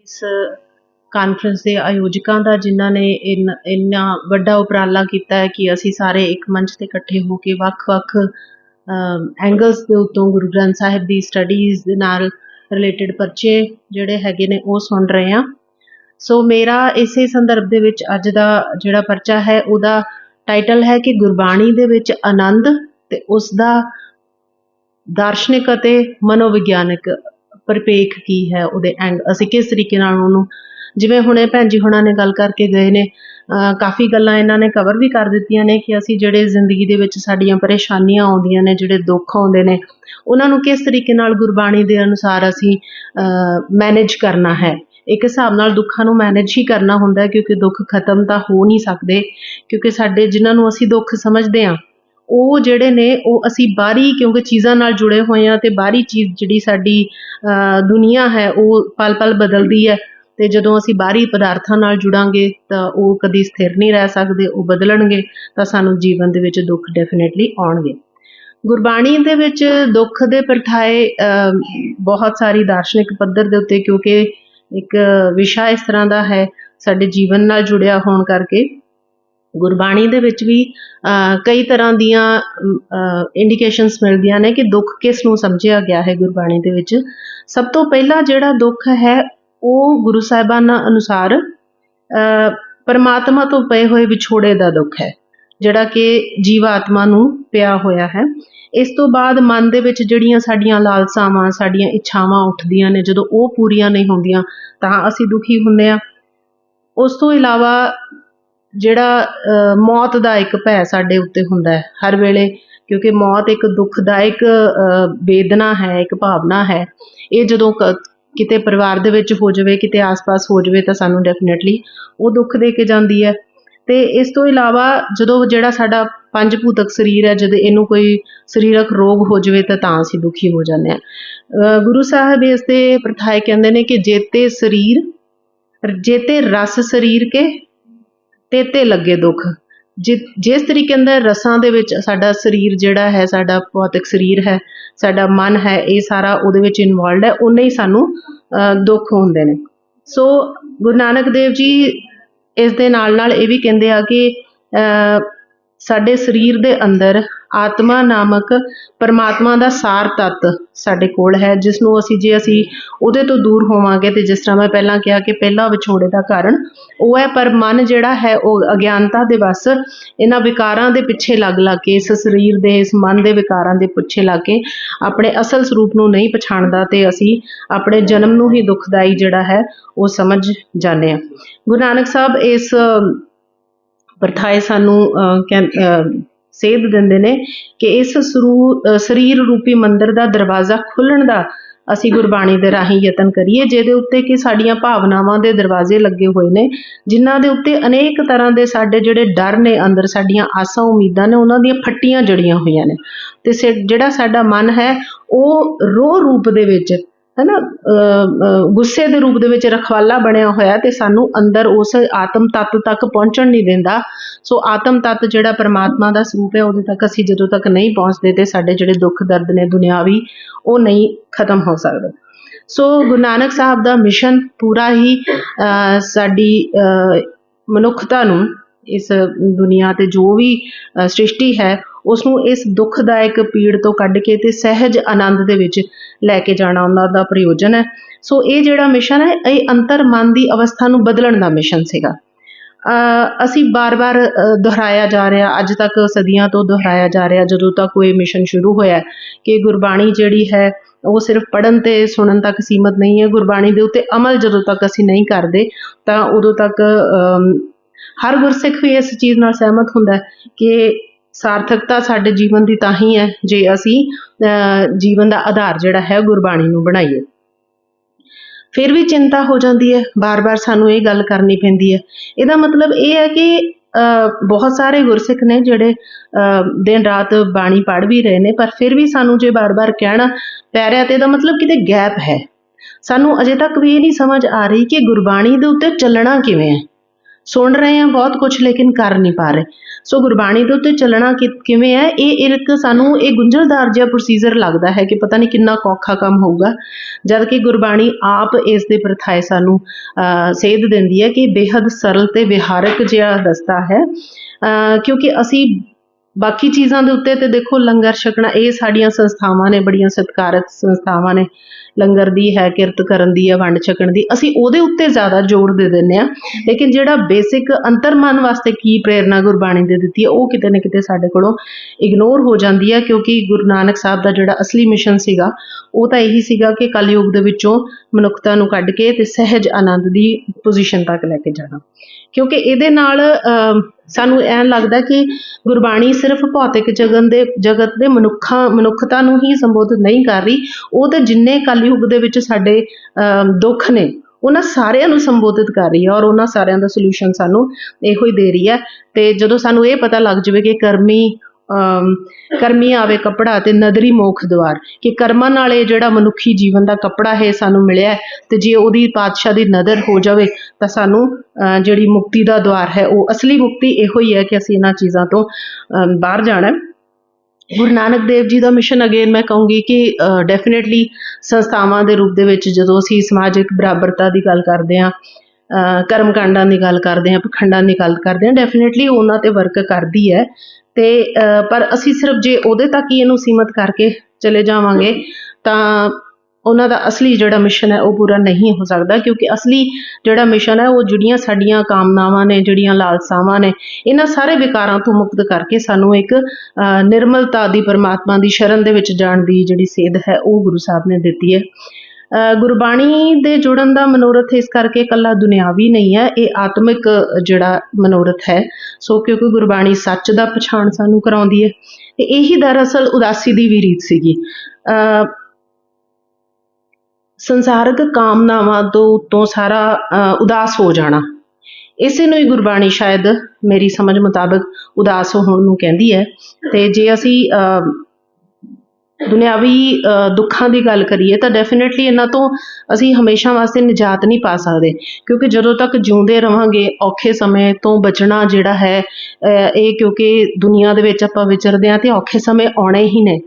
ਇਸ ਕਾਨਫਰੰਸ ਦੇ ਆਯੋਜਕਾਂ ਦਾ ਜਿਨ੍ਹਾਂ ਨੇ ਇੰਨਾ ਵੱਡਾ ਉਪਰਾਲਾ ਕੀਤਾ ਹੈ ਕਿ ਅਸੀਂ ਸਾਰੇ ਇੱਕ ਮੰਚ ਤੇ ਇਕੱਠੇ ਹੋ ਕੇ ਵੱਖ-ਵੱਖ ਐਂਗਲਸ ਦੇ ਉਤੋਂ ਗੁਰੂ ਗ੍ਰੰਥ ਸਾਹਿਬ ਦੀ ਸਟੱਡੀਜ਼ ਦੇ ਨਾਲ ਰਿਲੇਟਡ ਪਰਚੇ ਜਿਹੜੇ ਹੈਗੇ ਨੇ ਉਹ ਸੁਣ ਰਹੇ ਆ ਸੋ ਮੇਰਾ ਇਸੇ ਸੰਦਰਭ ਦੇ ਵਿੱਚ ਅੱਜ ਦਾ ਜਿਹੜਾ ਪਰਚਾ ਹੈ, ਉਹਦਾ ਟਾਈਟਲ ਹੈ ਕਿ ਗੁਰਬਾਣੀ ਦੇ ਵਿੱਚ ਆਨੰਦ ਤੇ ਉਸ ਦਾ ਦਾਰਸ਼ਨਿਕ ਅਤੇ ਮਨੋਵਿਗਿਆਨਿਕ ਪਰਿਪੇਖ ਕੀ ਹੈ ਉਹਦੇ ਐਂਗ ਅਸੀਂ ਕਿਸ ਤਰੀਕੇ ਨਾਲ ਉਹਨੂੰ, ਜਿਵੇਂ ਹੁਣੇ ਭੈਣ ਜੀ ਹੁਣਾਂ ਨੇ ਗੱਲ ਕਰਕੇ ਗਏ ਨੇ ਕਾਫੀ ਗੱਲਾਂ ਇਹਨਾਂ ਨੇ ਕਵਰ ਵੀ ਕਰ ਦਿੱਤੀਆਂ ਨੇ ਕਿ ਅਸੀਂ ਜਿਹੜੇ ਜ਼ਿੰਦਗੀ ਦੇ ਵਿੱਚ ਸਾਡੀਆਂ ਪਰੇਸ਼ਾਨੀਆਂ ਆਉਂਦੀਆਂ ਨੇ, ਜਿਹੜੇ ਦੁੱਖ ਆਉਂਦੇ ਨੇ, ਉਹਨਾਂ ਨੂੰ ਕਿਸ ਤਰੀਕੇ ਨਾਲ ਗੁਰਬਾਣੀ ਦੇ ਅਨੁਸਾਰ ਅਸੀਂ ਮੈਨੇਜ ਕਰਨਾ ਹੈ। ਇੱਕ ਹਿਸਾਬ ਨਾਲ ਦੁੱਖਾਂ ਨੂੰ ਮੈਨੇਜ ਹੀ ਕਰਨਾ ਹੁੰਦਾ ਕਿਉਂਕਿ ਦੁੱਖ ਖਤਮ ਤਾਂ ਹੋ ਨਹੀਂ ਸਕਦੇ, ਕਿਉਂਕਿ ਸਾਡੇ ਜਿਨ੍ਹਾਂ ਨੂੰ ਅਸੀਂ ਦੁੱਖ ਸਮਝਦੇ ਹਾਂ, ਉਹ ਜਿਹੜੇ ਨੇ, ਉਹ ਅਸੀਂ ਬਾਹਰੀ, ਕਿਉਂਕਿ ਚੀਜ਼ਾਂ ਨਾਲ ਜੁੜੇ ਹੋਏ ਹਾਂ ਅਤੇ ਬਾਹਰੀ ਚੀਜ਼ ਜਿਹੜੀ ਸਾਡੀ ਦੁਨੀਆ ਹੈ, ਉਹ ਪਲ ਪਲ ਬਦਲਦੀ ਹੈ ਅਤੇ ਜਦੋਂ ਅਸੀਂ ਬਾਹਰੀ ਪਦਾਰਥਾਂ ਨਾਲ ਜੁੜਾਂਗੇ ਤਾਂ ਉਹ ਕਦੀ ਸਥਿਰ ਨਹੀਂ ਰਹਿ ਸਕਦੇ, ਉਹ ਬਦਲਣਗੇ ਤਾਂ ਸਾਨੂੰ ਜੀਵਨ ਦੇ ਵਿੱਚ ਦੁੱਖ ਡੈਫੀਨੇਟਲੀ ਆਉਣਗੇ। ਗੁਰਬਾਣੀ ਦੇ ਵਿੱਚ ਦੁੱਖ ਦੇ ਪ੍ਰਗਟਾਏ ਬਹੁਤ ਸਾਰੀ ਦਾਰਸ਼ਨਿਕ ਪੱਧਰ ਦੇ ਉੱਤੇ ਕਿਉਂਕਿ ਇੱਕ ਵਿਸ਼ਾ ਇਸ ਤਰ੍ਹਾਂ ਦਾ ਹੈ ਸਾਡੇ ਜੀਵਨ ਨਾਲ ਜੁੜਿਆ ਹੋਣ ਕਰਕੇ। ਗੁਰਬਾਣੀ ਦੇ ਵਿੱਚ ਵੀ ਅਹ, ਕਈ ਤਰ੍ਹਾਂ ਦੀਆਂ ਇੰਡੀਕੇਸ਼ਨਸ ਮਿਲਦੀਆਂ ਨੇ ਕਿ ਦੁੱਖ ਕਿਸ ਨੂੰ ਸਮਝਿਆ ਗਿਆ ਹੈ ਗੁਰਬਾਣੀ ਦੇ ਵਿੱਚ। ਸਭ ਤੋਂ ਪਹਿਲਾ ਜਿਹੜਾ ਦੁੱਖ ਹੈ ਉਹ ਗੁਰੂ ਸਾਹਿਬਾਨਾਂ ਅਨੁਸਾਰ ਅਹ, ਪਰਮਾਤਮਾ ਤੋਂ ਪਏ ਹੋਏ ਵਿਛੋੜੇ ਦਾ ਦੁੱਖ ਹੈ ਜਿਹੜਾ ਕਿ ਜੀਵਾਤਮਾ ਨੂੰ ਪਿਆ ਹੋਇਆ ਹੈ। ਇਸ ਤੋਂ ਬਾਅਦ ਮਨ ਦੇ ਵਿੱਚ ਜਿਹੜੀਆਂ ਸਾਡੀਆਂ ਲਾਲਸਾਵਾਂ, ਸਾਡੀਆਂ ਇੱਛਾਵਾਂ ਉੱਠਦੀਆਂ ਨੇ, ਜਦੋਂ ਉਹ ਪੂਰੀਆਂ ਨਹੀਂ ਹੁੰਦੀਆਂ, ਤਾਂ ਅਸੀਂ ਦੁਖੀ ਹੁੰਦੇ ਹਾਂ। ਉਸ ਤੋਂ ਇਲਾਵਾ ਜਿਹੜਾ ਮੌਤ ਦਾ ਇੱਕ ਭੈ ਸਾਡੇ ਉੱਤੇ ਹੁੰਦਾ ਹੈ, ਹਰ ਵੇਲੇ, ਕਿਉਂਕਿ ਮੌਤ ਇੱਕ ਦੁਖਦਾਇਕ ਵੇਦਨਾ ਹੈ, ਇੱਕ ਭਾਵਨਾ ਹੈ। ਇਹ ਜਦੋਂ ਕ- ਕਿਤੇ ਪਰਿਵਾਰ ਦੇ ਵਿੱਚ ਹੋ ਜਾਵੇ, ਕਿਤੇ ਆਸ-ਪਾਸ ਹੋ ਜਾਵੇ, ਤਾਂ ਸਾਨੂੰ ਡੈਫੀਨਿਟਲੀ ਉਹ ਦੁੱਖ ਦੇ ਕੇ ਜਾਂਦੀ ਹੈ। ਅਤੇ ਇਸ ਤੋਂ ਇਲਾਵਾ ਜਦੋਂ ਜਿਹੜਾ ਸਾਡਾ ਪੰਜ ਭੂਤਕ ਸਰੀਰ ਹੈ, ਜਦੋਂ ਇਹਨੂੰ ਕੋਈ ਸਰੀਰਕ ਰੋਗ ਹੋ ਜਾਵੇ ਤਾਂ ਤਾਂ ਅਸੀਂ ਦੁਖੀ ਹੋ ਜਾਂਦੇ ਹਾਂ। ਗੁਰੂ ਸਾਹਿਬ ਇਸ ਤੇ ਪ੍ਰਥਾਏ ਕਹਿੰਦੇ ਨੇ ਕਿ ਜੇਤੇ ਸਰੀਰ, ਜੇਤੇ ਰਸ ਸਰੀਰ ਕੇ ਤੇਤੇ ਲੱਗੇ ਦੁੱਖ। ਜਿ- ਜਿਸ ਤਰੀਕੇ ਨਾਲ ਰਸਾਂ ਦੇ ਵਿੱਚ ਸਾਡਾ ਸਰੀਰ ਜਿਹੜਾ ਹੈ, ਸਾਡਾ ਭੌਤਿਕ ਸਰੀਰ ਹੈ, ਸਾਡਾ ਮਨ ਹੈ, ਇਹ ਸਾਰਾ ਉਹਦੇ ਵਿੱਚ ਇਨਵੋਲਡ ਹੈ, ਉਨੇ ਹੀ ਸਾਨੂੰ ਦੁੱਖ ਹੁੰਦੇ ਨੇ। ਸੋ ਗੁਰੂ ਨਾਨਕ ਦੇਵ ਜੀ ਇਸ ਦੇ ਨਾਲ ਨਾਲ ਇਹ ਵੀ ਕਹਿੰਦੇ ਆ ਕਿ ਸਾਡੇ ਸਰੀਰ ਦੇ ਅੰਦਰ ਆਤਮਾ ਨਾਮਕ ਪਰਮਾਤਮਾ ਦਾ ਸਾਰ ਤੱਤ ਸਾਡੇ ਕੋਲ ਹੈ ਜਿਸ ਨੂੰ ਅਸੀਂ ਜੇ ਅਸੀਂ ਉਹਦੇ ਤੋਂ ਦੂਰ ਹੋਵਾਂਗੇ ਤੇ ਜਿਸ ਤਰ੍ਹਾਂ ਮੈਂ ਪਹਿਲਾਂ ਕਿਹਾ ਕਿ ਪਹਿਲਾ ਵਿਛੋੜੇ ਦਾ ਕਾਰਨ ਉਹ ਹੈ ਪਰ ਮਨ ਜਿਹੜਾ ਹੈ ਉਹ ਅਗਿਆਨਤਾ ਦੇ ਵਸ ਇਹਨਾਂ ਵਿਕਾਰਾਂ ਦੇ ਪਿੱਛੇ ਲੱਗ ਲੱਗ ਕੇ ਇਸ ਸਰੀਰ ਦੇ ਇਸ ਮਨ ਦੇ ਵਿਕਾਰਾਂ ਦੇ ਪਿੱਛੇ ਲੱਗ ਕੇ ਆਪਣੇ ਅਸਲ ਸਰੂਪ ਨੂੰ ਨਹੀਂ ਪਛਾਣਦਾ ਤੇ ਅਸੀਂ ਆਪਣੇ ਜਨਮ ਨੂੰ ਹੀ ਦੁਖਦਾਈ ਜਿਹੜਾ ਹੈ ਉਹ ਸਮਝ ਜਾਂਦੇ ਹਾਂ। ਗੁਰੂ ਨਾਨਕ ਸਾਹਿਬ ਇਸ ਪ੍ਰਥਾਏ ਸਾਨੂੰ ਅਹ, ਕਹਿੰ- ਅਹ, ਸੇਧ ਦਿੰਦੇ ਨੇ ਕਿ ਇਸ ਸਰੀਰ ਰੂਪੀ ਮੰਦਰ ਦਾ ਦਰਵਾਜ਼ਾ ਖੁੱਲਣ ਦਾ ਅਸੀਂ ਗੁਰਬਾਣੀ ਦੇ ਰਾਹੀਂ ਯਤਨ ਕਰੀਏ, ਜਿਹਦੇ ਉੱਤੇ ਕਿ ਸਾਡੀਆਂ ਭਾਵਨਾਵਾਂ ਦੇ ਦਰਵਾਜ਼ੇ ਲੱਗੇ ਹੋਏ ਨੇ, ਜਿਨ੍ਹਾਂ ਦੇ ਉੱਤੇ ਅਨੇਕ ਤਰ੍ਹਾਂ ਦੇ ਸਾਡੇ ਜਿਹੜੇ ਡਰ ਨੇ ਅੰਦਰ, ਸਾਡੀਆਂ ਆਸਾਂ, ਉਮੀਦਾਂ ਨੇ, ਉਹਨਾਂ ਦੀਆਂ ਫੱਟੀਆਂ ਜੜੀਆਂ ਹੋਈਆਂ ਨੇ। ਤੇ ਸੇ- ਜਿਹੜਾ ਸਾਡਾ ਮਨ ਹੈ, ਉਹ ਰੋਹ ਰੂਪ ਦੇ ਵਿੱਚ ਹੈਨਾ ਅਹ, ਗੁੱਸੇ ਦੇ ਰੂਪ ਦੇ ਵਿੱਚ ਰਖਵਾਲਾ ਬਣਿਆ ਹੋਇਆ ਤੇ ਸਾਨੂੰ ਅੰਦਰ ਉਸ ਆਤਮ ਤੱਤ ਤੱਕ ਪਹੁੰਚਣ ਨਹੀਂ ਦਿੰਦਾ। ਸੋ ਆਤਮ ਤੱਤ ਜਿਹੜਾ ਪਰਮਾਤਮਾ ਦਾ ਸਰੂਪ ਹੈ ਉਹਦੇ ਤੱਕ ਅਸੀਂ ਜਦੋਂ ਤੱਕ ਨਹੀਂ ਪਹੁੰਚਦੇ ਤੇ ਸਾਡੇ ਜਿਹੜੇ ਦੁੱਖ ਦਰਦ ਨੇ ਦੁਨਿਆਵੀ ਉਹ ਨਹੀਂ ਖਤਮ ਹੋ ਸਕਦੇ। ਸੋ ਗੁਰੂ ਨਾਨਕ ਸਾਹਿਬ ਦਾ ਮਿਸ਼ਨ ਪੂਰਾ ਹੀ ਸਾਡੀ ਮਨੁੱਖਤਾ ਨੂੰ ਇਸ ਦੁਨੀਆ ਤੇ ਜੋ ਵੀ ਸ੍ਰਿਸ਼ਟੀ ਹੈ ਉਸ ਨੂੰ ਇਸ ਦੁੱਖਦਾਇਕ ਪੀੜ ਤੋਂ ਕੱਢ ਕੇ ਤੇ ਸਹਿਜ ਆਨੰਦ ਦੇ ਵਿੱਚ ਲੈ ਕੇ ਜਾਣਾ ਉਹਨਾਂ ਦਾ ਪ੍ਰਯੋਜਨ ਹੈ। ਸੋ ਇਹ ਜਿਹੜਾ ਮਿਸ਼ਨ ਹੈ, ਇਹ ਅੰਤਰ ਮਨ ਦੀ ਅਵਸਥਾ ਨੂੰ ਬਦਲਣ ਦਾ ਮਿਸ਼ਨ ਸੀਗਾ। ਅਸੀਂ ਬਾਰ-ਬਾਰ ਦੁਹਰਾਇਆ ਜਾ ਰਿਹਾ, ਅੱਜ ਤੱਕ ਸਦੀਆਂ ਤੋਂ ਦੁਹਰਾਇਆ ਜਾ ਰਿਹਾ, ਜਦੋਂ ਤੱਕ ਕੋਈ ਮਿਸ਼ਨ ਸ਼ੁਰੂ ਹੋਇਆ ਕਿ ਗੁਰਬਾਣੀ ਜਿਹੜੀ ਹੈ, ਉਹ ਸਿਰਫ ਪੜਨ ਤੇ ਸੁਣਨ ਤੱਕ ਸੀਮਤ ਨਹੀਂ ਹੈ। ਗੁਰਬਾਣੀ ਦੇ ਉੱਤੇ ਅਮਲ ਜਦੋਂ ਤੱਕ ਅਸੀਂ ਨਹੀਂ ਕਰਦੇ, ਤਾਂ ਉਦੋਂ ਤੱਕ ਹਰ ਗੁਰਸਿੱਖ ਵੀ ਇਸ ਚੀਜ਼ ਨਾਲ ਸਹਿਮਤ ਹੁੰਦਾ ਹੈ ਕਿ ਸਾਰਥਕਤਾ ਸਾਡੇ ਜੀਵਨ ਦੀ ਤਾਂ ਹੀ ਹੈ ਜੇ ਅਸੀਂ ਅਹ, ਜੀਵਨ ਦਾ ਆਧਾਰ ਜਿਹੜਾ ਹੈ ਗੁਰਬਾਣੀ ਨੂੰ ਬਣਾਈਏ। ਫਿਰ ਵੀ ਚਿੰਤਾ ਹੋ ਜਾਂਦੀ ਹੈ ਬਾਰ-ਬਾਰ ਸਾਨੂੰ ਇਹ ਗੱਲ ਕਰਨੀ ਪੈਂਦੀ ਹੈ। ਇਹਦਾ ਮਤਲਬ ਇਹ ਹੈ ਕਿ ਅਹ, ਬਹੁਤ ਸਾਰੇ ਗੁਰਸਿੱਖ ਨੇ ਜਿਹੜੇ ਅਹ, ਦਿਨ ਰਾਤ ਬਾਣੀ ਪੜ੍ਹ ਵੀ ਰਹੇ ਨੇ ਪਰ ਫਿਰ ਵੀ ਸਾਨੂੰ ਜੇ ਬਾਰ-ਬਾਰ ਕਹਿਣਾ ਪੈ ਰਿਹਾ ਤੇ ਇਹਦਾ ਮਤਲਬ ਕਿਤੇ ਗੈਪ ਹੈ। ਸਾਨੂੰ ਅਜੇ ਤੱਕ ਵੀ ਇਹ ਨਹੀਂ ਸਮਝ ਆ ਰਹੀ ਕਿ ਗੁਰਬਾਣੀ ਦੇ ਉੱਤੇ ਚੱਲਣਾ ਕਿਵੇਂ ਹੈ। ਸੁਣ ਰਹੇ ਹਾਂ ਬਹੁਤ ਕੁਝ ਲੇਕਿਨ ਕਰ ਨਹੀਂ ਪਾ ਰਹੇ। ਸੋ ਗੁਰਬਾਣੀ ਦੇ ਉੱਤੇ ਚੱਲਣਾ ਕਿਵੇਂ ਹੈ, ਇਹ ਇੱਕ ਸਾਨੂੰ ਇਹ ਗੁੰਝਲਦਾਰ ਜਿਹਾ ਪ੍ਰੋਸੀਜਰ ਲੱਗਦਾ ਹੈ ਕਿ ਪਤਾ ਨਹੀਂ ਕਿੰਨਾ ਕੁ ਔਖਾ ਕੰਮ ਹੋਊਗਾ, ਜਦ ਕਿ ਗੁਰਬਾਣੀ ਆਪ ਇਸ ਦੇ ਪ੍ਰਥਾਏ ਸਾਨੂੰ ਸੇਧ ਦਿੰਦੀ ਹੈ ਕਿ ਬੇहद ਸਰਲ ਤੇ ਵਿਹਾਰਕ ਜਿਹਾ ਰਸਤਾ ਹੈ। ਕਿਉਂਕਿ ਅਸੀਂ ਬਾਕੀ ਚੀਜ਼ਾਂ ਦੇ ਉੱਤੇ ਤੇ ਦੇਖੋ ਲੰਗਰ ਛਕਣਾ, ਇਹ ਸਾਡੀਆਂ ਸੰਸਥਾਵਾਂ ਨੇ, ਬੜੀਆਂ ਸਤਿਕਾਰਕ ਸੰਸਥਾਵਾਂ ਨੇ। ਲੰਗਰ ਦੀ ਹੈ ਕਿਰਤ ਕਰਨ ਦੀ ਹੈ ਵੰਡ ਛਕਣ ਦੀ ਅਸੀਂ ਉਹਦੇ ਉੱਤੇ ਜ਼ਿਆਦਾ ਜ਼ੋਰ ਦੇ ਦਿੰਦੇ ਆ ਲੇਕਿਨ ਜਿਹੜਾ ਬੇਸਿਕ ਅੰਤਰਮਨ ਵਾਸਤੇ ਕੀ ਪ੍ਰੇਰਨਾ ਗੁਰਬਾਣੀ ਦੇ ਦਿੱਤੀ ਹੈ ਉਹ ਕਿਤੇ ਨਾ ਕਿਤੇ ਸਾਡੇ ਕੋਲੋਂ ਇਗਨੋਰ ਹੋ ਜਾਂਦੀ ਹੈ ਕਿਉਂਕਿ ਗੁਰੂ ਨਾਨਕ ਸਾਹਿਬ ਦਾ ਜਿਹੜਾ ਅਸਲੀ ਮਿਸ਼ਨ ਸੀਗਾ ਉਹ ਤਾਂ ਇਹੀ ਸੀਗਾ ਕਿ ਕਲਯੁਗ ਦੇ ਵਿੱਚੋਂ ਮਨੁੱਖਤਾ ਨੂੰ ਕੱਢ ਕੇ ਤੇ ਸਹਿਜ ਆਨੰਦ ਦੀ ਪੋਜੀਸ਼ਨ ਤੱਕ ਲੈ ਕੇ ਜਾਣਾ। ਕਿਉਂਕਿ ਇਹਦੇ ਨਾਲ ਅਮ, ਸਾਨੂੰ ਐਂ ਲੱਗਦਾ ਕਿ ਗੁਰਬਾਣੀ ਸਿਰਫ ਭੌਤਿਕ ਜਗਨ ਦੇ ਜਗਤ ਦੇ ਮਨੁੱਖਾਂ ਮਨੁੱਖਤਾ ਨੂੰ ਹੀ ਸੰਬੋਧਿਤ ਨਹੀਂ ਕਰ ਰਹੀ ਉਹ ਤਾਂ ਜਿੰਨੇ ਕਲਯੁਗ ਦੇ ਵਿੱਚ ਸਾਡੇ ਅਮ, ਦੁੱਖ ਨੇ ਉਹਨਾਂ ਸਾਰਿਆਂ ਨੂੰ ਸੰਬੋਧਿਤ ਕਰ ਰਹੀ ਹੈ ਔਰ ਉਹਨਾਂ ਸਾਰਿਆਂ ਦਾ ਸੋਲੂਸ਼ਨ ਸਾਨੂੰ ਇਹੋ ਹੀ ਦੇ ਰਹੀ ਹੈ। ਤੇ ਜਦੋਂ ਸਾਨੂੰ ਇਹ ਪਤਾ ਲੱਗ ਜਾਵੇ ਕਿ ਕਰਮੀ ਕਰਮੀ ਆਵੇ ਕੱਪੜਾ ਤੇ ਨਦਰੀ ਮੋਖ ਦਵਾਰ ਕਿ ਕਰਮਾਂ ਨਾਲ ਇਹ ਜਿਹੜਾ ਮਨੁੱਖੀ ਜੀਵਨ ਦਾ ਕੱਪੜਾ ਹੈ ਸਾਨੂੰ ਮਿਲਿਆ ਤੇ ਜੇ ਉਹਦੀ ਪਾਤਸ਼ਾਹ ਦੀ ਨਦਰ ਹੋ ਜਾਵੇ ਤਾਂ ਸਾਨੂੰ ਅਹ, ਜਿਹੜੀ ਮੁਕਤੀ ਦਾ ਦਵਾਰ ਹੈ ਉਹ ਅਸਲੀ ਮੁਕਤੀ ਇਹੋ ਹੀ ਹੈ ਕਿ ਅਸੀਂ ਇਹਨਾਂ ਚੀਜ਼ਾਂ ਤੋਂ ਅਮ, ਬਾਹਰ ਜਾਣਾ ਗੁਰੂ ਨਾਨਕ ਦੇਵ ਜੀ ਦਾ ਮਿਸ਼ਨ ਅਗੇਨ ਮੈਂ ਕਹੂੰਗੀ ਕਿ ਡੈਫੀਨਿਟਲੀ ਸੰਸਥਾਵਾਂ ਦੇ ਰੂਪ ਦੇ ਵਿੱਚ ਜਦੋਂ ਅਸੀਂ ਸਮਾਜਿਕ ਬਰਾਬਰਤਾ ਦੀ ਗੱਲ ਕਰਦੇ ਹਾਂ ਅਹ, ਕਰਮ ਕਾਂਡਾਂ ਦੀ ਗੱਲ ਕਰਦੇ ਹਾਂ ਪਖੰਡਾਂ ਦੀ ਗੱਲ ਕਰਦੇ ਹਾਂ ਡੈਫੀਨਿਟਲੀ ਉਹਨਾਂ ਤੇ ਵਰਕ ਕਰਦੀ ਹੈ। ਤੇ ਪਰ ਅਸੀਂ ਸਿਰਫ ਜੇ ਉਹਦੇ ਤੱਕ ਹੀ ਇਹਨੂੰ ਸੀਮਤ ਕਰਕੇ ਚਲੇ ਜਾਵਾਂਗੇ ਤਾਂ ਉਹਨਾਂ ਦਾ ਅਸਲੀ ਜਿਹੜਾ ਮਿਸ਼ਨ ਹੈ ਉਹ ਪੂਰਾ ਨਹੀਂ ਹੋ ਸਕਦਾ ਕਿਉਂਕਿ ਅਸਲੀ ਜਿਹੜਾ ਮਿਸ਼ਨ ਹੈ ਉਹ ਜਿਹੜੀਆਂ ਸਾਡੀਆਂ ਕਾਮਨਾਵਾਂ ਨੇ ਜਿਹੜੀਆਂ ਲਾਲਸਾਵਾਂ ਨੇ ਇਹਨਾਂ ਸਾਰੇ ਵਿਕਾਰਾਂ ਤੋਂ ਮੁਕਤ ਕਰਕੇ ਸਾਨੂੰ ਇੱਕ ਨਿਰਮਲਤਾ ਦੀ ਪਰਮਾਤਮਾ ਦੀ ਸ਼ਰਨ ਦੇ ਵਿੱਚ ਜਾਣ ਦੀ ਜਿਹੜੀ ਸੇਧ ਹੈ ਉਹ ਗੁਰੂ ਸਾਹਿਬ ਨੇ ਦਿੱਤੀ ਹੈ। ਗੁਰਬਾਣੀ ਦੇ ਜੁੜਨ ਦਾ ਮਨੋਰਥ ਇਸ ਕਰਕੇ ਇਕੱਲਾ ਦੁਨਿਆਵੀ ਨਹੀਂ ਹੈ ਇਹ ਆਤਮਿਕ ਜਿਹੜਾ ਮਨੋਰਥ ਹੈ। ਸੋ ਕਿਉਂਕਿ ਗੁਰਬਾਣੀ ਸੱਚ ਦਾ ਪਛਾਣ ਸਾਨੂੰ ਕਰਾਉਂਦੀ ਹੈ ਤੇ ਇਹੀ ਦਰਅਸਲ ਉਦਾਸੀ ਦੀ ਵੀ ਰੀਤ ਸੀਗੀ। ਅਹ, ਸੰਸਾਰਕ ਕਾਮਨਾਵਾਂ ਤੋਂ ਉੱਤੋਂ ਸਾਰਾ ਅਹ, ਉਦਾਸ ਹੋ ਜਾਣਾ। ਇਸੇ ਨੂੰ ਹੀ ਗੁਰਬਾਣੀ ਸ਼ਾਇਦ ਮੇਰੀ ਸਮਝ ਮੁਤਾਬਕ ਉਦਾਸ ਹੋਣ ਨੂੰ ਕਹਿੰਦੀ ਹੈ। ਤੇ ਜੇ ਅਸੀਂ ਦੁਨਿਆਵੀ ਅਹ, ਦੁੱਖਾਂ ਦੀ ਗੱਲ ਕਰੀਏ ਤਾਂ ਡੈਫੀਨਿਟਲੀ ਇਹਨਾਂ ਤੋਂ ਅਸੀਂ ਹਮੇਸ਼ਾ ਵਾਸਤੇ ਨਿਜਾਤ ਨਹੀਂ ਪਾ ਸਕਦੇ। ਕਿਉਂਕਿ ਜਦੋਂ ਤੱਕ ਜਿਉਂਦੇ ਰਵਾਂਗੇ ਔਖੇ ਸਮੇਂ ਤੋਂ ਬਚਣਾ ਜਿਹੜਾ ਹੈ ਅਹ, ਇਹ ਕਿਉਂਕਿ ਦੁਨੀਆ ਦੇ ਵਿੱਚ ਆਪਾਂ ਵਿਚਰਦੇ ਹਾਂ ਤੇ ਔਖੇ ਸਮੇਂ ਆਉਣੇ ਹੀ ਨੇ।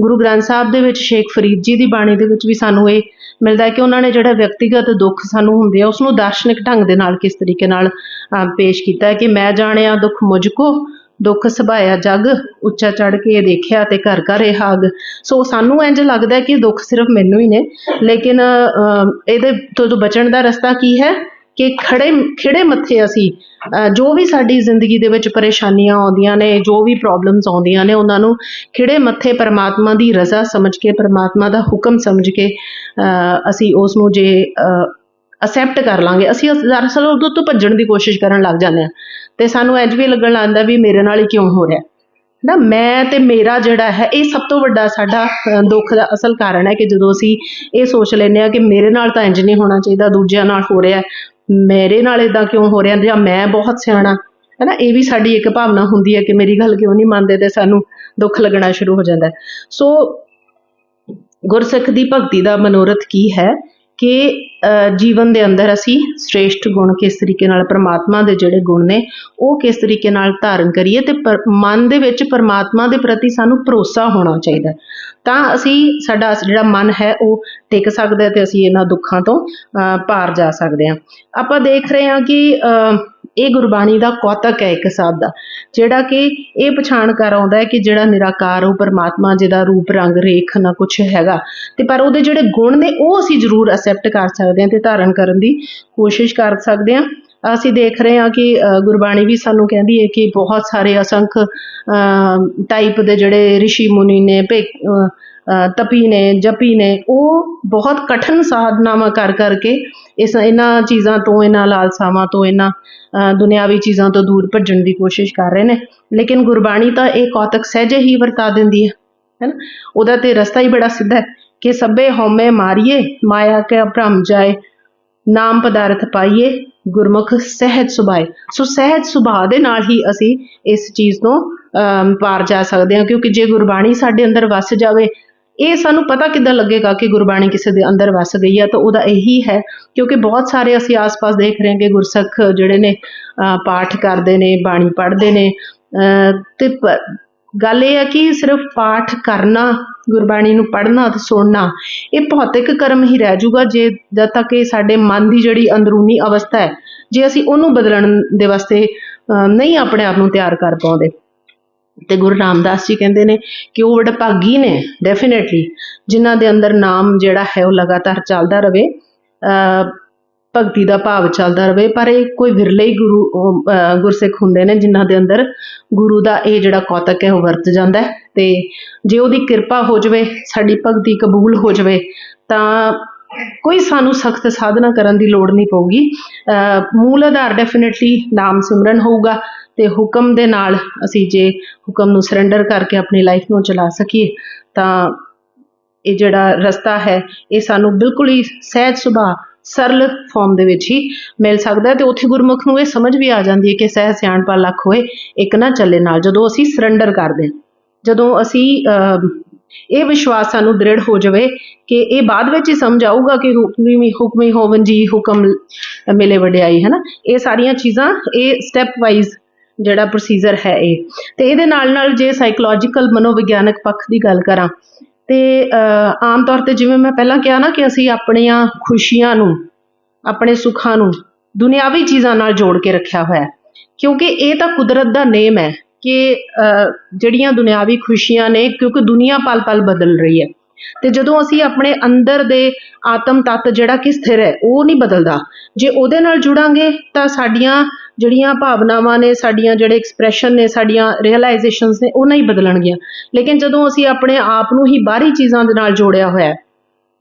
ਗੁਰੂ ਗ੍ਰੰਥ ਸਾਹਿਬ ਦੇ ਵਿੱਚ ਸ਼ੇਖ ਫਰੀਦ ਜੀ ਦੀ ਬਾਣੀ ਦੇ ਵਿੱਚ ਵੀ ਸਾਨੂੰ ਇਹ ਮਿਲਦਾ ਹੈ ਕਿ ਉਹਨਾਂ ਨੇ ਜਿਹੜਾ ਵਿਅਕਤੀਗਤ ਦੁੱਖ ਸਾਨੂੰ ਹੁੰਦੇ ਆ ਉਸ ਨੂੰ ਦਾਰਸ਼ਨਿਕ ਢੰਗ ਦੇ ਨਾਲ ਕਿਸ ਤਰੀਕੇ ਨਾਲ ਅਹ, ਪੇਸ਼ ਕੀਤਾ ਹੈ ਕਿ ਮੈਂ ਜਾਣਿਆ ਦੁੱਖ ਮੁਝ ਕੋ ਦੁੱਖ ਸੁਭਾਇਆ ਜਗ ਉੱਚਾ ਚੜ ਕੇ ਦੇਖਿਆ ਤੇ ਘਰ ਘਰ ਇਹ ਹਾਗ ਸੋ ਸਾਨੂੰ ਇੰਜ ਲੱਗਦਾ ਕਿ ਦੁੱਖ ਸਿਰਫ ਮੈਨੂੰ ਹੀ ਨੇ ਲੇਕਿਨ ਅਹ, ਇਹਦੇ ਤੋਂ ਬਚਣ ਦਾ ਰਸਤਾ ਕੀ ਹੈ? ਕਿ ਖੜੇ, ਖਿੜੇ ਮੱਥੇ ਅਸੀਂ ਜੋ ਵੀ ਸਾਡੀ ਜ਼ਿੰਦਗੀ ਦੇ ਵਿੱਚ ਪਰੇਸ਼ਾਨੀਆਂ ਆਉਂਦੀਆਂ ਨੇ, ਜੋ ਵੀ ਪ੍ਰੋਬਲਮਸ ਆਉਂਦੀਆਂ ਨੇ, ਉਹਨਾਂ ਨੂੰ ਖਿੜੇ ਮੱਥੇ ਪਰਮਾਤਮਾ ਦੀ ਰਜ਼ਾ ਸਮਝ ਕੇ, ਪਰਮਾਤਮਾ ਦਾ ਹੁਕਮ ਸਮਝ ਕੇ ਅਸੀਂ ਉਸ ਨੂੰ ਜੇ ਅਸੈਪਟ ਕਰ ਲਾਂਗੇ। ਅਸੀਂ ਦਰਅਸਲ ਉਹਦੇ ਤੋਂ ਭੱਜਣ ਦੀ ਕੋਸ਼ਿਸ਼ ਕਰਨ ਲੱਗ ਜਾਂਦੇ ਹਾਂ। ਤੇ ਸਾਨੂੰ ਇੰਜ ਵੀ ਲੱਗਣ ਲੱਗਦਾ ਵੀ ਮੇਰੇ ਨਾਲ ਹੀ ਕਿਉਂ ਹੋ ਰਿਹਾ ਨਾ, ਮੈਂ ਤੇ ਮੇਰਾ ਜਿਹੜਾ ਹੈ, ਇਹ ਸਭ ਤੋਂ ਵੱਡਾ ਸਾਡਾ ਦੁੱਖ ਦਾ ਅਸਲ ਕਾਰਨ ਹੈ ਕਿ ਜਦੋਂ ਅਸੀਂ ਇਹ ਸੋਚ ਲੈਂਦੇ ਆ ਕਿ ਮੇਰੇ ਨਾਲ ਤਾਂ ਇੰਜ ਨਹੀਂ ਹੋਣਾ ਚਾਹੀਦਾ, ਦੂਜਿਆਂ ਨਾਲ ਹੋ ਰਿਹਾ ਮੇਰੇ ਨਾਲ ਇਦਾਂ ਕਿਉਂ ਹੋ ਰਿਹਾ? ਜਾਂ ਮੈਂ ਬਹੁਤ ਸਿਆਣਾ? ਹੈ ਨਾ ਇਹ ਵੀ ਸਾਡੀ ਇੱਕ ਭਾਵਨਾ ਹੁੰਦੀ ਹੈ ਕਿ ਮੇਰੀ ਗੱਲ ਕਿਉਂ ਨਹੀਂ ਮੰਨਦੇ ਤੇ ਸਾਨੂੰ ਦੁੱਖ ਲੱਗਣਾ ਸ਼ੁਰੂ ਹੋ ਜਾਂਦਾ ਸੋ ਗੁਰਸਿੱਖ ਦੀ ਭਗਤੀ ਦਾ ਮਨੋਰਥ ਕੀ ਹੈ? ਕਿ ਜੀਵਨ ਦੇ ਅੰਦਰ ਅਸੀਂ ਸ੍ਰੇਸ਼ਟ ਗੁਣ ਕਿਸ ਤਰੀਕੇ ਨਾਲ ਪਰਮਾਤਮਾ ਦੇ ਜਿਹੜੇ ਗੁਣ ਨੇ, ਉਹ ਕਿਸ ਤਰੀਕੇ ਨਾਲ ਧਾਰਨ ਕਰੀਏ ਤੇ ਪਰ- ਮਨ ਦੇ ਵਿੱਚ ਪਰਮਾਤਮਾ ਦੇ ਪ੍ਰਤੀ ਸਾਨੂੰ ਭਰੋਸਾ ਹੋਣਾ ਚਾਹੀਦਾ ਤਾਂ ਅਸੀਂ, ਸਾਡਾ ਜਿਹੜਾ ਮਨ ਹੈ, ਉਹ ਟਿਕ ਸਕਦਾ ਹੈ ਤੇ ਅਸੀਂ ਇਹਨਾਂ ਦੁੱਖਾਂ ਤੋਂ ਪਾਰ ਜਾ ਸਕਦੇ ਹਾਂ। ਆਪਾਂ ਦੇਖ ਰਹੇ ਹਾਂ ਕਿ ਇਹ ਗੁਰਬਾਣੀ ਦਾ ਕੌਤਕ ਹੈ ਇੱਕ ਹਿਸਾਬ ਦਾ, ਜਿਹੜਾ ਕਿ ਇਹ ਪਛਾਣ ਕਰ ਆਉਂਦਾ ਹੈ ਕਿ ਜਿਹੜਾ ਨਿਰਾਕਾਰ ਉਹ ਪਰਮਾਤਮਾ ਜਿਹਦਾ ਰੂਪ, ਰੰਗ, ਰੇਖ ਨਾ ਕੁਝ ਹੈਗਾ। ਤੇ ਪਰ ਉਹਦੇ ਜਿਹੜੇ ਗੁਣ ਨੇ, ਉਹ ਅਸੀਂ ਜ਼ਰੂਰ ਅਸੈਪਟ ਕਰ ਸਕਦੇ ਹਾਂ ਤੇ ਧਾਰਨ ਕਰਨ ਦੀ ਕੋਸ਼ਿਸ਼ ਕਰ ਸਕਦੇ ਹਾਂ। ਅਸੀਂ ਦੇਖ ਰਹੇ ਹਾਂ ਕਿ ਗੁਰਬਾਣੀ ਵੀ ਸਾਨੂੰ ਕਹਿੰਦੀ ਹੈ ਕਿ ਬਹੁਤ ਸਾਰੇ ਅਸੰਖ ਟਾਈਪ ਦੇ ਜਿਹੜੇ ઋષਿ ਮੁਨੀ ਨੇ, ਭੇ ਤਪੀ ਨੇ ਜਪੀ ਨੇ ਉਹ ਬਹੁਤ ਕਠਿਨ ਸਾਧਨਾਵਾਂ ਕਰ ਕਰਕੇ ਇਸ ਇਹਨਾਂ ਚੀਜ਼ਾਂ ਤੋਂ ਇਹਨਾਂ ਲਾਲਸਾਵਾਂ ਤੋਂ ਇਹਨਾਂ ਅ, ਦੁਨਿਆਵੀ ਚੀਜ਼ਾਂ ਤੋਂ ਦੂਰ ਭੱਜਣ ਦੀ ਕੋਸ਼ਿਸ਼ ਕਰ ਰਹੇ ਨੇ। ਲੇਕਿਨ ਗੁਰਬਾਣੀ ਤਾਂ ਇਹ ਕੌਤਕ ਸਹਿਜੇ ਹੀ ਵਰਤਾ ਦਿੰਦੀ ਹੈ ਹੈ ਉਹਦਾ ਤੇ ਰਸਤਾ ਹੀ ਬੜਾ ਸਿੱਧਾ ਹੈ ਕਿ ਸਭੇ ਹਉਮੈ ਮਾਰੀਏ ਮਾਇਆ ਕੇ ਭ੍ਰਮ ਜਾਏ ਨਾਮ ਪਦਾਰਥ ਪਾਈਏ ਗੁਰਮੁਖ ਸਹਿਜ ਸੁਭਾਏ। ਸੋ ਸਹਿਜ ਸੁਭਾਅ ਦੇ ਨਾਲ ਹੀ ਅਸੀਂ ਇਸ ਚੀਜ਼ ਤੋਂ ਅਮ, ਪਾਰ ਜਾ ਸਕਦੇ ਹਾਂ ਕਿਉਂਕਿ ਜੇ ਗੁਰਬਾਣੀ ਸਾਡੇ ਅੰਦਰ ਵਸ ਜਾਵੇ ਇਹ ਸਾਨੂੰ ਪਤਾ ਕਿੱਦਾਂ ਲੱਗੇਗਾ ਕਿ ਗੁਰਬਾਣੀ ਕਿਸੇ ਦੇ ਅੰਦਰ ਵਸ ਗਈ ਹੈ ਤਾਂ ਉਹਦਾ ਇਹੀ ਹੈ, ਕਿਉਂਕਿ ਬਹੁਤ ਸਾਰੇ ਅਸੀਂ ਆਸ-ਪਾਸ ਦੇਖ ਰਹੇ ਹਾਂ ਕਿ ਗੁਰਸਿੱਖ ਜਿਹੜੇ ਨੇ ਪਾਠ ਕਰਦੇ ਨੇ, ਬਾਣੀ ਪੜ੍ਹਦੇ ਨੇ, ਅਹ, ਤੇ ਗੱਲ ਇਹ ਹੈ ਕਿ ਸਿਰਫ ਪਾਠ ਕਰਨਾ, ਗੁਰਬਾਣੀ ਨੂੰ ਪੜ੍ਹਨਾ ਤੇ ਸੁਣਨਾ, ਇਹ ਭੌਤਿਕ ਕਰਮ ਹੀ ਰਹਿ ਜਾਊਗਾ ਜੇ ਜਦ ਤੱਕ ਇਹ ਸਾਡੇ ਮਨ ਦੀ ਜਿਹੜੀ ਅੰਦਰੂਨੀ ਅਵਸਥਾ ਹੈ, ਜੇ ਅਸੀਂ ਉਹਨੂੰ ਬਦਲਣ ਦੇ ਵਾਸਤੇ ਨਹੀਂ ਆਪਣੇ ਆਪ ਨੂੰ ਤਿਆਰ ਕਰ ਪਾਉਂਦੇ। ਤੇ ਗੁਰੂ ਰਾਮਦਾਸ ਜੀ ਕਹਿੰਦੇ ਨੇ ਕਿ ਉਹ ਵਡਭਾਗੀ ਨੇ ਡੈਫੀਨਿਟਲੀ ਜਿਨ੍ਹਾਂ ਦੇ ਅੰਦਰ ਨਾਮ ਜਿਹੜਾ ਹੈ ਉਹ ਲਗਾਤਾਰ ਚੱਲਦਾ ਰਵੇ, ਅਹ ਭਗਤੀ ਦਾ ਭਾਵ ਚੱਲਦਾ ਰਵੇ, ਪਰ ਇਹ ਕੋਈ ਵਿਰਲੇ ਹੀ ਗੁਰੂ ਗੁਰਸਿੱਖ ਹੁੰਦੇ ਨੇ ਜਿਨ੍ਹਾਂ ਦੇ ਅੰਦਰ ਗੁਰੂ ਦਾ ਇਹ ਜਿਹੜਾ ਕੌਤਕ ਹੈ ਉਹ ਵਰਤ ਜਾਂਦਾ ਤੇ ਜੇ ਉਹਦੀ ਕਿਰਪਾ ਹੋ ਜਾਵੇ, ਸਾਡੀ ਭਗਤੀ ਕਬੂਲ ਹੋ ਜਾਵੇ, ਤਾਂ ਕੋਈ ਸਾਨੂੰ ਸਖਤ ਸਾਧਨਾ ਕਰਨ ਦੀ ਲੋੜ ਨਹੀਂ ਪਊਗੀ। ਅਹ ਮੂਲ ਆਧਾਰ ਡੈਫੀਨਿਟਲੀ ਨਾਮ ਸਿਮਰਨ ਹੋਊਗਾ ਤੇ ਹੁਕਮ ਦੇ ਨਾਲ ਅਸੀਂ ਜੇ ਹੁਕਮ ਨੂੰ ਸਰੈਂਡਰ ਕਰਕੇ ਆਪਣੀ ਲਾਈਫ ਨੂੰ ਚਲਾ ਸਕੀਏ, ਤਾਂ ਇਹ ਜਿਹੜਾ ਰਸਤਾ ਹੈ, ਇਹ ਸਾਨੂੰ ਬਿਲਕੁਲ ਹੀ ਸਹਿਜ ਸੁਭਾਅ, ਸਰਲ ਫਾਰਮ ਦੇ ਵਿੱਚ ਹੀ ਮਿਲ ਸਕਦਾ ਹੈ ਤੇ ਉੱਥੇ ਗੁਰਮੁਖ ਨੂੰ ਇਹ ਸਮਝ ਵੀ ਆ ਜਾਂਦੀ ਹੈ ਕਿ ਸਹਿ ਸਿਆਣਪਾ ਲੱਖ ਹੋਏ, ਇੱਕ ਨਾ ਚੱਲੇ ਨਾਲ, ਜਦੋਂ ਅਸੀਂ ਸਰੈਂਡਰ ਕਰਦੇ ਹਾਂ, ਜਦੋਂ ਅਸੀਂ ਇਹ ਵਿਸ਼ਵਾਸ ਸਾਨੂੰ ਦ੍ਰਿੜ ਹੋ ਜਾਵੇ ਕਿ ਇਹ ਬਾਅਦ ਵਿੱਚ ਹੀ ਸਮਝ ਆਊਗਾ ਕਿ ਹੁਕਮੀ ਹੁਕਮੀ ਹੋਵਨ ਜੀ, ਹੁਕਮ ਮਿਲੇ ਵਡਿਆਈ ਹੈ ਨਾ ਇਹ ਸਾਰੀਆਂ ਚੀਜ਼ਾਂ, ਇਹ ਸਟੈਪ ਵਾਈਜ਼ ਜਿਹੜਾ ਪ੍ਰੋਸੀਜਰ ਹੈ ਇਹ। ਤੇ ਇਹਦੇ ਨਾਲ ਨਾਲ ਜੇ ਸਾਈਕੋਲੋਜੀਕਲ ਮਨੋਵਿਗਿਆਨਕ ਪੱਖ ਦੀ ਗੱਲ ਕਰਾਂ, ਤੇ ਆਮ ਤੌਰ ਤੇ ਜਿਵੇਂ ਮੈਂ ਪਹਿਲਾਂ ਕਿਹਾ ਨਾ ਕਿ ਅਸੀਂ ਆਪਣੀਆਂ ਖੁਸ਼ੀਆਂ ਨੂੰ, ਆਪਣੇ ਸੁੱਖਾਂ ਨੂੰ ਦੁਨਿਆਵੀ ਚੀਜ਼ਾਂ ਨਾਲ ਜੋੜ ਕੇ ਰੱਖਿਆ ਹੋਇਆ ਹੈ। ਕਿਉਂਕਿ ਇਹ ਤਾਂ ਕੁਦਰਤ ਦਾ ਨੇਮ ਹੈ ਕਿ ਜਿਹੜੀਆਂ ਦੁਨਿਆਵੀ ਖੁਸ਼ੀਆਂ ਨੇ, ਕਿਉਂਕਿ ਦੁਨੀਆ ਪਲ-ਪਲ ਬਦਲ ਰਹੀ ਹੈ। ਤੇ ਜਦੋਂ ਅਸੀਂ ਆਪਣੇ ਅੰਦਰ ਦੇ ਆਤਮ ਤੱਤ ਜਿਹੜਾ ਕਿ ਸਥਿਰ ਹੈ, ਉਹ ਨਹੀਂ ਬਦਲਦਾ। ਜੇ ਉਹਦੇ ਨਾਲ ਜੁੜਾਂਗੇ ਤਾਂ ਸਾਡੀਆਂ ਜਿਹੜੀਆਂ ਭਾਵਨਾਵਾਂ ਨੇ, ਸਾਡੀਆਂ ਜਿਹੜੇ ਐਕਸਪ੍ਰੈਸ਼ਨ ਨੇ, ਸਾਡੀਆਂ ਰਿਅਲਾਈਜੇਸ਼ਨਸ ਨੇ, ਉਹ ਨਹੀਂ ਬਦਲਣਗੀਆਂ। ਲੇਕਿਨ ਜਦੋਂ ਅਸੀਂ ਆਪਣੇ ਆਪ ਨੂੰ ਹੀ ਬਾਹਰੀ ਚੀਜ਼ਾਂ ਦੇ ਨਾਲ ਜੋੜਿਆ ਹੋਇਆ ਹੈ,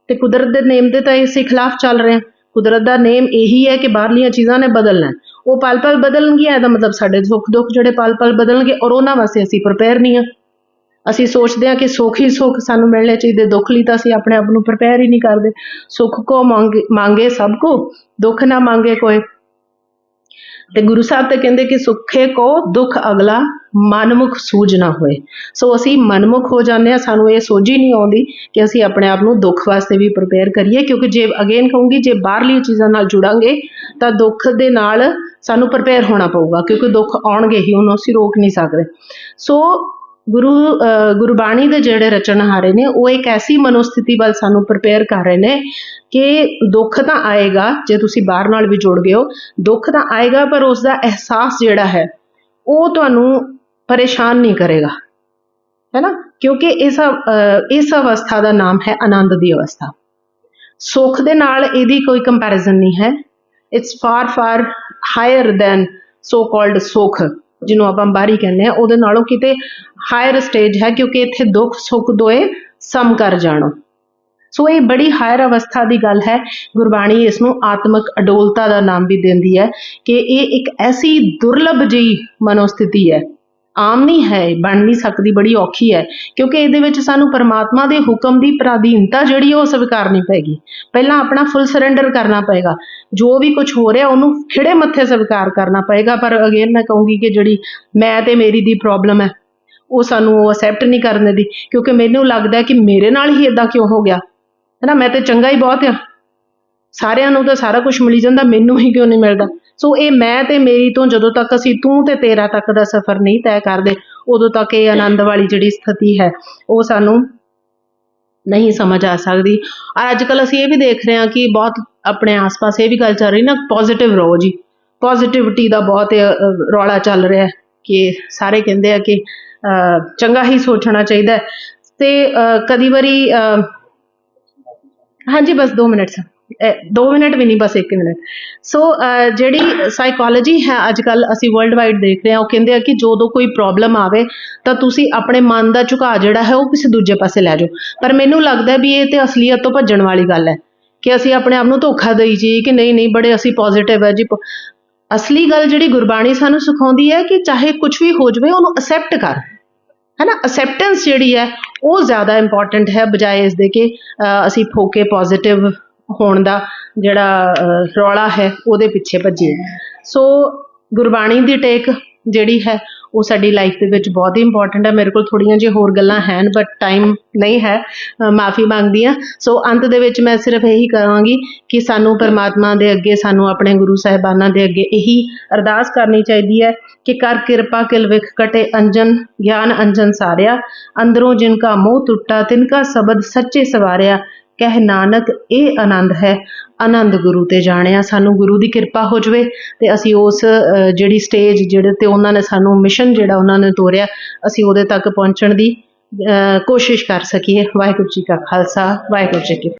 ਤੇ ਕੁਦਰਤ ਦੇ ਨੇਮ ਦੇ ਤਾਂ ਇਸੇ ਖਿਲਾਫ ਚੱਲ ਰਹੇ ਹਾਂ। ਕੁਦਰਤ ਦਾ ਨੇਮ ਇਹੀ ਹੈ ਕਿ ਬਾਹਰਲੀਆਂ ਚੀਜ਼ਾਂ ਨੇ ਬਦਲਣਾ ਉਹ ਪਲ ਪਲ ਬਦਲਣਗੀਆਂ, ਇਹਦਾ ਮਤਲਬ ਸਾਡੇ ਸੁੱਖ ਦੁੱਖ ਜਿਹੜੇ ਪਲ ਪਲ ਬਦਲਣਗੇ, ਔਰ ਉਹਨਾਂ ਵਾਸਤੇ ਅਸੀਂ ਪ੍ਰਪੇਅਰ ਨਹੀਂ ਹਾਂ। ਅਸੀਂ ਸੋਚਦੇ ਹਾਂ ਕਿ ਸੁੱਖ ਹੀ ਸੁੱਖ ਸਾਨੂੰ ਮਿਲਣੇ ਚਾਹੀਦੇ, ਦੁੱਖ ਲਈ ਤਾਂ ਅਸੀਂ ਆਪਣੇ ਆਪ ਨੂੰ ਪ੍ਰਪੇਅਰ ਹੀ ਨਹੀਂ ਕਰਦੇ। ਸੁੱਖ ਕੋ ਮੰਗੇ ਮੰਗੇ ਸਭ ਕੋ, ਦੁੱਖ ਨਾ ਮੰਗੇ ਕੋਈ। ਤੇ ਗੁਰੂ ਸਾਹਿਬ ਤੇ ਕਹਿੰਦੇ ਕਿ ਸੁੱਖੇ ਕੋ ਦੁੱਖ ਅਗਲਾ ਮਨਮੁਖ ਸੂਝ ਨਾ ਹੋਏ। ਸੋ ਅਸੀਂ ਮਨਮੁਖ ਹੋ ਜਾਂਦੇ ਆ ਸਾਨੂੰ ਇਹ ਸੋਝੀ ਨਹੀਂ ਆਉਂਦੀ ਕਿ ਅਸੀਂ ਆਪਣੇ ਆਪ ਨੂੰ ਦੁੱਖ ਵਾਸਤੇ ਵੀ ਪ੍ਰਪੇਅਰ ਕਰੀਏ, ਕਿਉਂਕਿ ਜੇ ਅਗੇਨ ਕਹੂੰਗੀ, ਜੇ ਬਾਹਰਲੀ ਚੀਜ਼ਾਂ ਨਾਲ ਜੁੜਾਂਗੇ, ਤਾਂ ਦੁੱਖ ਦੇ ਨਾਲ ਸਾਨੂੰ ਪ੍ਰਪੇਅਰ ਹੋਣਾ ਪਊਗਾ, ਕਿਉਂਕਿ ਦੁੱਖ ਆਉਣਗੇ ਹੀ, ਉਹਨੂੰ ਅਸੀਂ ਰੋਕ ਨਹੀਂ ਸਕਦੇ। ਸੋ ਗੁਰੂ ਗੁਰਬਾਣੀ ਦੇ ਜਿਹੜੇ ਰਚਨਹਾਰੇ ਨੇ, ਉਹ ਇੱਕ ਐਸੀ ਮਨੋਸਥਿਤੀ ਵੱਲ ਸਾਨੂੰ ਪ੍ਰਪੇਅਰ ਕਰ ਰਹੇ ਨੇ ਕਿ ਦੁੱਖ ਤਾਂ ਆਏਗਾ, ਜੇ ਤੁਸੀਂ ਬਾਹਰ ਨਾਲ ਵੀ ਜੁੜ ਗਏ ਹੋ, ਦੁੱਖ ਤਾਂ ਆਏਗਾ, ਪਰ ਉਸ ਦਾ ਅਹਿਸਾਸ ਜਿਹੜਾ ਹੈ, ਉਹ ਤੁਹਾਨੂੰ ਪਰੇਸ਼ਾਨ ਨਹੀਂ ਕਰੇਗਾ। ਹੈ ਨਾ ਕਿਉਂਕਿ ਇਸ ਇਸ ਅਵਸਥਾ ਦਾ ਨਾਮ ਹੈ ਆਨੰਦ ਦੀ ਅਵਸਥਾ। ਸੁੱਖ ਦੇ ਨਾਲ ਇਹਦੀ ਕੋਈ ਕੰਪੈਰੀਜ਼ਨ ਨਹੀਂ ਹੈ। It's far far higher than so called ਸੁੱਖ। ਜਿਹਨੂੰ ਆਪਾਂ ਬਾਹਰੀ ਕਹਿੰਦੇ ਆ ਉਹਦੇ ਨਾਲੋਂ ਕਿਤੇ ਹਾਇਰ ਸਟੇਜ ਹੈ ਕਿਉਂਕਿ ਇੱਥੇ ਦੁੱਖ, ਸੁੱਖ ਦੋਏ ਸਮ ਕਰ ਜਾਣੋ। ਸੋ ਇਹ ਬੜੀ ਹਾਇਰ ਅਵਸਥਾ ਦੀ ਗੱਲ ਹੈ। ਗੁਰਬਾਣੀ ਇਸ ਨੂੰ ਆਤਮਿਕ ਅਡੋਲਤਾ ਦਾ ਨਾਮ ਵੀ ਦਿੰਦੀ ਹੈ ਕਿ ਇਹ ਇੱਕ ਐਸੀ ਦੁਰਲਭ ਜਿਹੀ ਮਨੋਸਥਿਤੀ ਹੈ। ਆਮ ਨਹੀਂ ਹੈ, ਬਣ ਨਹੀਂ ਸਕਦੀ, ਬੜੀ ਔਖੀ ਹੈ। ਕਿਉਂਕਿ ਇਹਦੇ ਵਿੱਚ ਸਾਨੂੰ ਪਰਮਾਤਮਾ ਦੇ ਹੁਕਮ ਦੀ ਪ੍ਰਾਧੀਨਤਾ ਜਿਹੜੀ ਉਹ ਸਵੀਕਾਰਨੀ ਪਏਗੀ। ਪਹਿਲਾਂ ਆਪਣਾ ਫੁੱਲ ਸਰੈਂਡਰ ਕਰਨਾ ਪਏਗਾ। ਜੋ ਵੀ ਕੁਝ ਹੋ ਰਿਹਾ, ਉਹਨੂੰ ਖਿੜੇ ਮੱਥੇ ਸਵੀਕਾਰ ਕਰਨਾ ਪਏਗਾ। ਪਰ ਅਗੇਨ ਮੈਂ ਕਹੂੰਗੀ ਕਿ ਜਿਹੜੀ ਮੈਂ ਤੇ ਮੇਰੀ ਦੀ ਪ੍ਰੋਬਲਮ ਹੈ, ਉਹ ਸਾਨੂੰ ਉਹ ਅਸੈਪਟ ਨਹੀਂ ਕਰਨ ਦੀ ਕਿਉਂਕਿ ਮੈਨੂੰ ਲੱਗਦਾ ਕਿ ਮੇਰੇ ਨਾਲ ਹੀ ਇਦਾਂ ਕਿਉਂ ਹੋ ਗਿਆ? ਹੈ ਨਾ ਮੈਂ ਤੇ ਚੰਗਾ ਹੀ ਬਹੁਤ ਆ। ਸਾਰਿਆਂ ਨੂੰ ਤਾਂ ਸਾਰਾ ਕੁਝ ਮਿਲੀ ਜਾਂਦਾ, ਮੈਨੂੰ ਹੀ ਕਿਉਂ ਨਹੀਂ ਮਿਲਦਾ? ਸੋ ਇਹ ਮੈਂ ਤੇ ਮੇਰੀ ਤੋਂ ਜਦੋਂ ਤੱਕ ਅਸੀਂ ਤੂੰ ਤੇ ਤੇਰਾ ਤੱਕ ਦਾ ਸਫ਼ਰ ਨਹੀਂ ਤੈਅ ਕਰਦੇ ਉਦੋਂ ਤੱਕ ਇਹ ਆਨੰਦ ਵਾਲੀ ਜਿਹੜੀ ਸਥਿਤੀ ਹੈ ਉਹ ਸਾਨੂੰ ਨਹੀਂ ਸਮਝ ਆ ਸਕਦੀ। ਔਰ ਅੱਜ ਕੱਲ ਅਸੀਂ ਇਹ ਵੀ ਦੇਖ ਰਹੇ ਹਾਂ ਕਿ ਬਹੁਤ ਆਪਣੇ ਆਸ-ਪਾਸ ਇਹ ਵੀ ਗੱਲ ਚੱਲ ਰਹੀ ਨਾ ਪੋਜ਼ਿਟਿਵ ਰਹੋ ਜੀ। ਪੋਜ਼ਿਟਿਵਿਟੀ ਦਾ ਬਹੁਤ ਰੌਲਾ ਚੱਲ ਰਿਹਾ ਹੈ ਕਿ ਸਾਰੇ ਕਹਿੰਦੇ ਆ ਕਿ ਚੰਗਾ ਹੀ ਸੋਚਣਾ ਚਾਹੀਦਾ ਤੇ ਕਦੀ ਵਾਰੀ ਹਾਂਜੀ ਬਸ 2 ਮਿੰਟ ਸਰ 2 ਮਿੰਟ ਵੀ ਨਹੀਂ, ਬਸ 1 ਮਿੰਟ। ਸੋ ਜਿਹੜੀ ਸਾਈਕੋਲੋਜੀ ਹੈ ਅੱਜ ਕੱਲ ਅਸੀਂ ਵਰਲਡ ਵਾਈਡ ਦੇਖ ਰਹੇ ਹਾਂ, ਉਹ ਕਹਿੰਦੇ ਆ ਕਿ ਜਦੋਂ ਕੋਈ ਪ੍ਰੋਬਲਮ ਆਵੇ ਤਾਂ ਤੁਸੀਂ ਆਪਣੇ ਮਨ ਦਾ ਝੁਕਾਅ ਜਿਹੜਾ ਹੈ, ਉਹ ਕਿਸੇ ਦੂਜੇ ਪਾਸੇ ਲੈ ਜਾਓ। ਪਰ ਮੈਨੂੰ ਲੱਗਦਾ ਵੀ ਇਹ ਤੇ ਅਸਲੀਅਤ ਤੋਂ ਭੱਜਣ ਵਾਲੀ ਗੱਲ ਹੈ ਕਿ ਅਸੀਂ ਆਪਣੇ ਆਪ ਨੂੰ ਧੋਖਾ ਦੇਈ ਜੀ ਕਿ ਨਹੀਂ ਨਹੀਂ, ਬੜੇ ਅਸੀਂ ਪੋਜ਼ਿਟਿਵ ਹੈ ਜੀ। ਅਸਲੀ ਗੱਲ ਜਿਹੜੀ ਗੁਰਬਾਣੀ ਸਾਨੂੰ ਸਿਖਾਉਂਦੀ ਹੈ ਕਿ ਚਾਹੇ ਕੁਝ ਵੀ ਹੋ ਜਾਵੇ, ਉਹਨੂੰ ਅਸੈਪਟ ਕਰ। ਹੈ ਨਾ ਅਸੈਪਟੈਂਸ ਜਿਹੜੀ ਹੈ, ਉਹ ਜ਼ਿਆਦਾ ਇੰਪੋਰਟੈਂਟ ਹੈ, ਬਜਾਏ ਇਸ ਦੇ ਕਿ ਅਸੀਂ ਫੋਕੇ ਪੋਜ਼ਿਟਿਵ ਹੋਣ ਦਾ ਜਿਹੜਾ ਰੌਲਾ ਹੈ, ਉਹਦੇ ਪਿੱਛੇ ਭੱਜੀਏ। ਸੋ ਗੁਰਬਾਣੀ ਦੀ ਟੇਕ ਜਿਹੜੀ ਹੈ, ਉਹ ਸਾਡੀ ਲਾਈਫ ਦੇ ਵਿੱਚ ਬਹੁਤ ਹੀ ਇੰਪੋਰਟੈਂਟ ਹੈ। ਮੇਰੇ ਕੋਲ ਥੋੜ੍ਹੀਆਂ ਜਿਹੀਆਂ ਹੋਰ ਗੱਲਾਂ ਹਨ ਬਟ ਟਾਈਮ ਨਹੀਂ ਹੈ ਮਾਫੀ ਮੰਗਦੀ ਹਾਂ। ਸੋ ਅੰਤ ਦੇ ਵਿੱਚ ਮੈਂ ਸਿਰਫ ਇਹੀ ਕਹਾਂਗੀ ਕਿ ਸਾਨੂੰ ਪਰਮਾਤਮਾ ਦੇ ਅੱਗੇ, ਸਾਨੂੰ ਆਪਣੇ ਗੁਰੂ ਸਾਹਿਬਾਨਾਂ ਦੇ ਅੱਗੇ ਇਹੀ ਅਰਦਾਸ ਕਰਨੀ ਚਾਹੀਦੀ ਹੈ ਕਿ ਕਰ ਕਿਰਪਾ, ਕਿਲ ਵਿਖ ਕਟੇ, ਅੰਜਨ, ਗਿਆਨ, ਅੰਜਨ ਸਾਰਿਆ। ਅੰਦਰੋਂ ਜਿਨ ਕਾ ਮੋਹ ਟੁੱਟਾ, ਤਿਨ ਕਾ ਸ਼ਬਦ ਸੱਚੇ ਸਵਾਰਿਆ ਕਹਿ ਨਾਨਕ, ਇਹ ਆਨੰਦ ਹੈ। ਆਨੰਦ ਗੁਰੂ ਤੇ ਜਾਣਿਆ ਸਾਨੂੰ ਗੁਰੂ ਦੀ ਕਿਰਪਾ ਹੋ ਜਵੇ ਤੇ ਅਸੀਂ ਉਸ ਜਿਹੜੀ ਸਟੇਜ ਜਿਹੜੇ ਤੇ ਉਹਨਾਂ ਨੇ ਸਾਨੂੰ ਮਿਸ਼ਨ ਜਿਹੜਾ ਉਹਨਾਂ ਨੇ ਤੋਰਿਆ, ਅਸੀਂ ਉਹਦੇ ਤੱਕ ਪਹੁੰਚਣ ਦੀ ਕੋਸ਼ਿਸ਼ ਕਰ ਸਕੀਏ। ਵਾਹਿਗੁਰੂ ਜੀ ਕਾ ਖਾਲਸਾ, ਵਾਹਿਗੁਰੂ ਜੀ ਕੀ